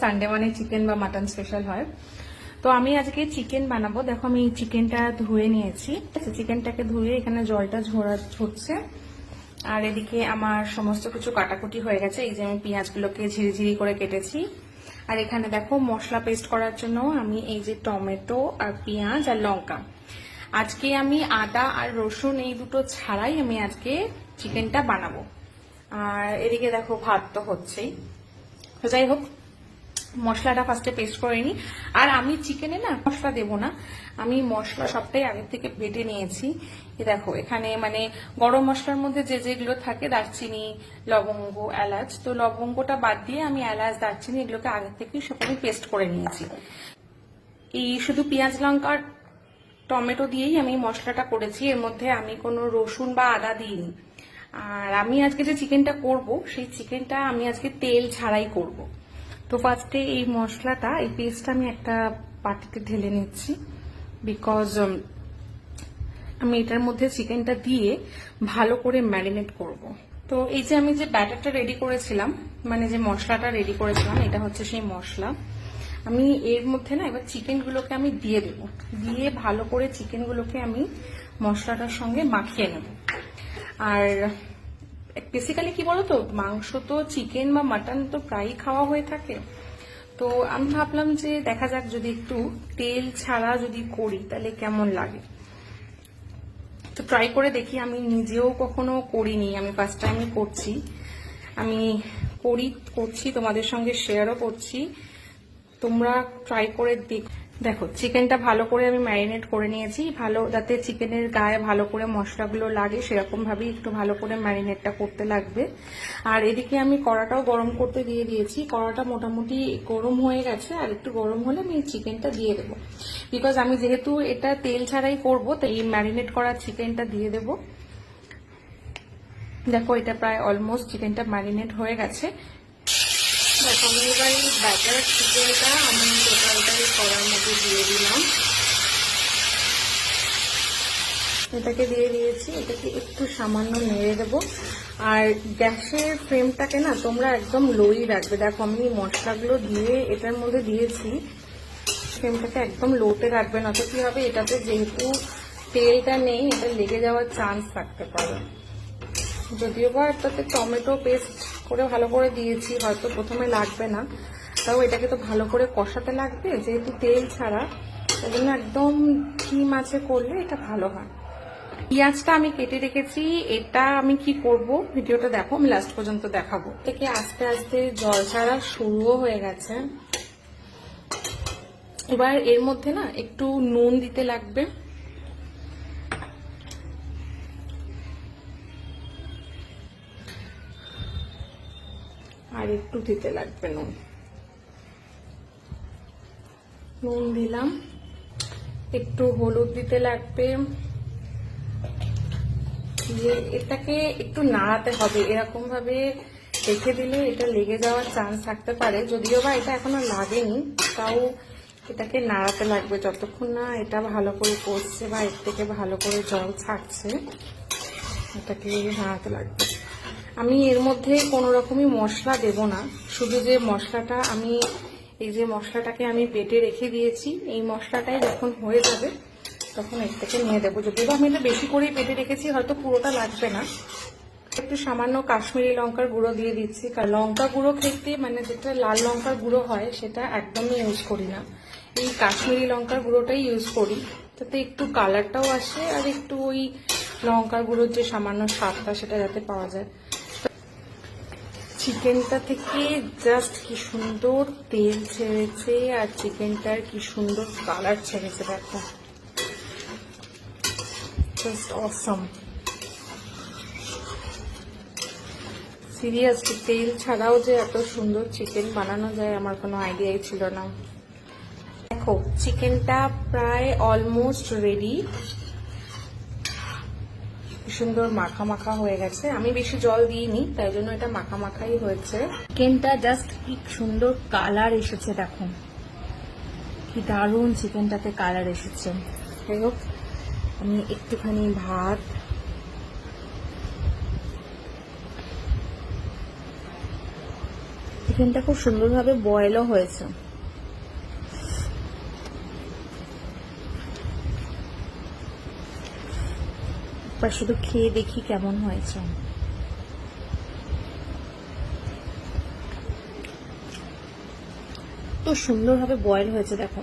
Sunday মানে chicken বা mutton special হয়। তো আমি আজকে চিকেন বানাবো। দেখো আমি চিকেনটা ধুয়ে নিয়েছি। চিকেনটাকে ধুয়ে এখানে জলটা ঝরা ঝরছে। আর এদিকে আমার সমস্ত কিছু কাটাকুটি হয়ে গেছে। এই যে আমি পেঁয়াজগুলোকে ঝিরিঝিরি করে কেটেছি। আর এখানে দেখো মশলা পেস্ট করার জন্য আমি এই যে টমেটো আর পেঁয়াজ আর লঙ্কা। আজকে আমি আদা আর রসুন এই দুটো ছাড়াই আমি আজকে চিকেনটা বানাবো। আর এদিকে দেখো ভাত তো হচ্ছেই। যাই হোক মশলাটা ফার্স্টে পেস্ট করে নিই। আর আমি চিকেনে না মশলা দেব না। আমি মশলা সবটাই আগের থেকে বেটে নিয়েছি। দেখো, এখানে মানে গরম মশলার মধ্যে যে যেগুলো থাকে, দারচিনি, লবঙ্গ, এলাচ, তো লবঙ্গটা বাদ দিয়ে আমি এলাচ, দারচিনি এগুলোকে আগের থেকেই সব আমি পেস্ট করে নিয়েছি। এই শুধু পেঁয়াজ, লঙ্কা টমেটো দিয়েই আমি মশলাটা করেছি। এর মধ্যে আমি কোনো রসুন বা আদা দিইনি। আর আমি আজকে যে চিকেনটা করব, সেই চিকেনটা আমি আজকে তেল ছাড়াই করব। তো ফার্স্টে এই মশলাটা, এই পেস্টটা আমি একটা পাটিতে ঢেলে নিচ্ছি বিকজ আমি এটার মধ্যে চিকেনটা দিয়ে ভালো করে ম্যারিনেট করব। তো এই যে আমি যে ব্যাটারটা রেডি করেছিলাম মানে যে মশলাটা রেডি করেছিলাম, এটা হচ্ছে সেই মশলা। আমি এর মধ্যে না এবার চিকেনগুলোকে আমি দিয়ে দেবো। দিয়ে ভালো করে চিকেনগুলোকে আমি মশলাটার সঙ্গে মাখিয়ে নেব। আর বেসিক্যালি কি বলতো, মাংস তো চিকেন বা মাটন তো প্রায়ই খাওয়া হয়ে থাকে। তো আমি ভাবলাম যে দেখা যাক যদি একটু তেল ছাড়া যদি করি, তাহলে কেমন লাগে? তো ট্রাই করে দেখি, আমি নিজেও কখনো করিনি, আমি ফার্স্ট টাইমই করছি। আমি করি, করছি, তোমাদের সঙ্গে শেয়ারও করছি। তোমরা ট্রাই করে দেখ। দেখো চিকেনটা ভালো করে আমি ম্যারিনেট করে নিয়েছি। ভালো, যাতে চিকেনের গায়ে ভালো করে মশলাগুলো লাগে, সেরকম ভাবেই একটু ভালো করে ম্যারিনেটটা করতে লাগবে। আর এদিকে আমি কড়াটাও গরম করতে দিয়ে দিয়েছি। কড়াটা মোটামুটি গরম হয়ে গেছে, আর একটু গরম হলে আমি চিকেনটা দিয়ে দেবো। বিকজ আমি যেহেতু এটা তেল ছাড়াই করব, তাই এই ম্যারিনেট করা চিকেনটা দিয়ে দেবো। দেখো, এটা প্রায় অলমোস্ট চিকেনটা ম্যারিনেট হয়ে গেছে। দেখো আমি এবার ব্যাটার চিকেনটা আমি টোটালটাই করার মধ্যে দিয়ে দিলাম এটাকে দিয়ে দিয়েছি, এটাকে একটু সামান্য নেড়ে দেব। আর গ্যাসের ফ্লেমটাকে না তোমরা একদম লোই রাখবে। দেখো, আমি মশলাগুলো দিয়ে এটার মধ্যে দিয়েছি। ফ্লেমটাকে একদম লোতে রাখবে না, তো কি হবে? এটাতে যেহেতু তেলটা নেই, এটা লেগে যাওয়ার চান্স থাকতে পারে। যদিও বা তাতে টমেটো পেস্ট করে ভালো করে দিয়েছি, হয়তো প্রথমে লাগবে না। তাও এটাকে তো ভালো করে কষাতে লাগবে, যেহেতু তেল ছাড়া। তাই জন্য একদম ঘি আছে করলে এটা ভালো হয়। পেঁয়াজটা আমি কেটে রেখেছি, এটা আমি কি করব ভিডিওটা দেখো, আমি লাস্ট পর্যন্ত দেখাবো। থেকে আস্তে আস্তে জল ছাড়া শুরুও হয়ে গেছে। এবার এর মধ্যে না একটু নুন দিতে লাগবে। আর একটু দিতে লাগবে নুন। নুন দিলাম। একটু হলুদ দিতে লাগবে। দিয়ে এটাকে একটু নাড়াতে হবে। এরকম ভাবে রেখে দিলে এটা লেগে যাওয়ার চান্স থাকতে পারে। যদিও বা এটা এখনও লাগেনি, তাও এটাকে নাড়াতে লাগবে। যতক্ষণ না এটা ভালো করে কষছে বা এর থেকে ভালো করে জল ছাড়ছে, এটাকে নাড়াতে লাগবে। আমি এর মধ্যে কোনো রকমই মশলা দেব না। শুধু যে মশলাটা আমি, এই যে মশলাটাকে আমি বেটে রেখে দিয়েছি, এই মশলাটাই যখন হয়ে যাবে, তখন এর থেকে নিয়ে দেবো। যদিও আমি এটা বেশি করেই বেটে রেখেছি, হয়তো পুরোটা লাগবে না। একটু সামান্য কাশ্মীরি লঙ্কার গুঁড়ো দিয়ে দিচ্ছি, কারণ লঙ্কা গুঁড়ো খেতে মানে যেটা লাল লঙ্কার গুঁড়ো হয়, সেটা একদমই ইউজ করি না। এই কাশ্মীরি লঙ্কার গুঁড়োটাই ইউজ করি, তাতে একটু কালারটাও আসে, আর একটু ওই লঙ্কার গুঁড়োর যে সামান্য স্বাদটা, সেটা যাতে পাওয়া যায়। চিকেনটা থেকে জাস্ট কি সুন্দর তেল ছেড়েছে আর চিকেনটার কি সুন্দর কালার ছেড়েছে দেখো। জাস্ট অসম সিরিয়াসলি তেল ছাড়াও যে এত সুন্দর চিকেন বানানো যায় আমার কোনো আইডিয়াই ছিল না। দেখো, চিকেনটা প্রায় অলমোস্ট রেডি সুন্দর মাখা মাখা হয়ে গেছে। আমি বেশি জল দিইনি, তাই জন্য এটা মাখা মাখাই হয়েছে। চিকেনটা জাস্ট কি সুন্দর কালার এসেছে, দেখো। কি দারুণ চিকেনটাতে কালার এসেছে। যাই হোক, আমি একটুখানি ভাত। চিকেনটা খুব সুন্দরভাবে বয়েলও হয়েছে। এবার শুধু খেয়ে দেখি কেমন হয়েছে। তো সুন্দরভাবে বয়েল হয়েছে দেখো।